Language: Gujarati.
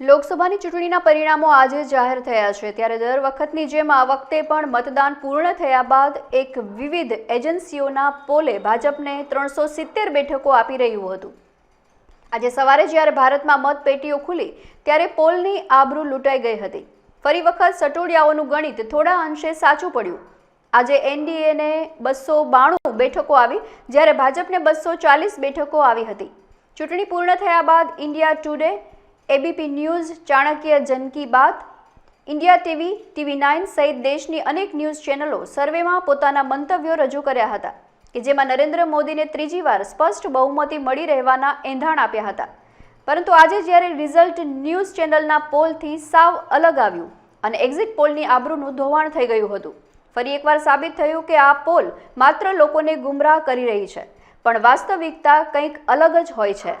લોકસભાની ચૂંટણીના પરિણામો આજે જાહેર થયા છે. ત્યારે દર વખતની જેમ આ વખતે પણ મતદાન પૂર્ણ થયા બાદ એક વિવિધ એજન્સીઓના પોલે ભાજપને ત્રણસો સિત્તેર બેઠકો આપી રહ્યું હતું. આજે સવારે જ્યારે ભારતમાં મતપેટીઓ ખુલી, ત્યારે પોલની આબરૂ લૂંટાઈ ગઈ હતી. ફરી વખત સટોડિયાઓનું ગણિત થોડા અંશે સાચું પડ્યું. આજે એનડીએને બસો બાણું બેઠકો આવી, જ્યારે ભાજપને બસો ચાલીસ બેઠકો આવી હતી. ચૂંટણી પૂર્ણ થયા બાદ India Today ABP News, Chanakya Jan Ki Baat, India TV TV nine સહિત દેશની અનેક ન્યૂઝ ચેનલો સર્વેમાં પોતાના મંતવ્યો રજૂ કર્યા હતા કે જેમાં નરેન્દ્ર મોદીને ત્રીજી વાર સ્પષ્ટ બહુમતી મળી રહેવાના એંધાણ આપ્યા હતા. પરંતુ આજે જ્યારે રિઝલ્ટ ન્યૂઝ ચેનલના પોલથી સાવ અલગ આવ્યું અને એક્ઝિટ પોલની આબરૂનું ધોવાણ થઈ ગયું હતું. ફરી એકવાર સાબિત થયું કે આ પોલ માત્ર લોકોને ગુમરાહ કરી રહી છે, પણ વાસ્તવિકતા કંઈક અલગ જ હોય છે.